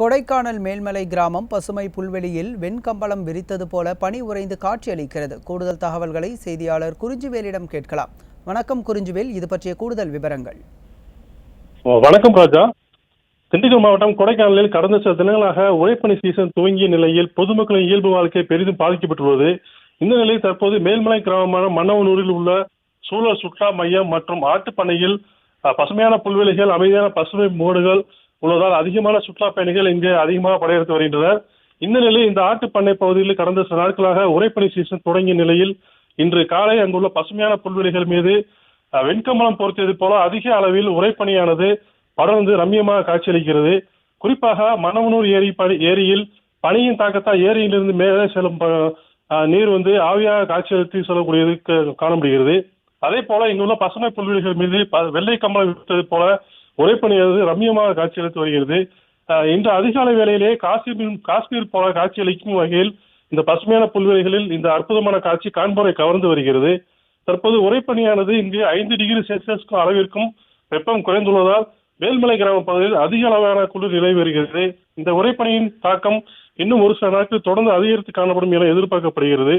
கொடைக்கானல் மேல்மலை கிராமம் பசுமை புல்வெளியில் வெண்கம்பளம் விரித்தது போல பனி உறைந்து காட்சியளிக்கிறது. கூடுதல் தகவல்களை செய்தியாளர் குறிஞ்சிவேலிடம் கேட்கலாம். வணக்கம் குறிஞ்சிவேல் இது பற்றிய கூடுதல் விவரங்கள். வணக்கம் ராஜா. திண்டுக்கல் மாவட்டம் கொடைக்கானலில் கடந்த சில தினங்களாக உழைப்பணி சீசன் துவங்கிய நிலையில் பொதுமக்களின் இயல்பு வாழ்க்கை பெரிதும் பாதிக்கப்பட்டுள்ளது. இந்த நிலையில் தற்போது மேல்மலை கிராமமான மன்னவனூரில் உள்ள சூழல் சுற்றுலா மையம் மற்றும் ஆட்டுப்பண்ணையில் பசுமையான புல்வெளிகள் அமைதியான பசுமை மூடுகள் உள்ளதால் அதிகமான சுற்றுலா பயணிகள் இங்கு அதிகமாக படையெடுத்து வருகின்றனர். இந்த நிலையில் இந்த ஆட்டுப்பண்ணை பகுதியில் கடந்த சில நாட்களாக உரைப்பணி சீசன் தொடங்கிய நிலையில் இன்று காலை அங்குள்ள பசுமையான புல்வெளிகள் மீது அஹ், வெண்கம்பளம் பொருத்தியது போல அதிக அளவில் உரைப்பணியானது படர்ந்து ரம்மியமாக காட்சியளிக்கிறது. குறிப்பாக மணவனூர் ஏரி பனி ஏரியில் பனியின் தாக்கத்தால் ஏரியிலிருந்து மேலே செல்லும் ப- நீர் வந்து ஆவியாக காட்சியளித்து செல்லக்கூடியது காண முடிகிறது அதே போல இங்குள்ள பசுமை புல்வெளிகள் மீது வெள்ளை கம்பளம் விட்டது போல உரைப்பணியானது ரம்யமாக காட்சியளித்து வருகிறது. இன்று அதிகாலை வேளையிலே காஷ்மீர் காஷ்மீர் போல காட்சியளிக்கும் வகையில் இந்த பசுமையான புல்வெளிகளில் இந்த அற்புதமான காட்சி காண்போரை கவர்ந்து வருகிறது. தற்போது உரைப்பணியானது இங்கு ஐந்து டிகிரி செல்சியஸ் அளவிற்கும் வெப்பம் குறைந்துள்ளதால் வேல்மலை கிராம பகுதியில் அதிக அளவான குளிர் நிலை வருகிறது. இந்த உரைப்பணியின் தாக்கம் இன்னும் ஒரு சில நாட்கள் தொடர்ந்து அதிகரித்து காணப்படும் என எதிர்பார்க்கப்படுகிறது.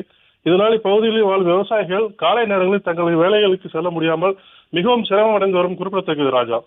இதனால் இப்பகுதியில் வாழும் விவசாயிகள் காலை நேரங்களில் தங்களது வேலைகளுக்கு செல்ல முடியாமல் மிகவும் சிரமம் அடைந்து வரும் குறிப்பிடத்தக்கது ராஜா.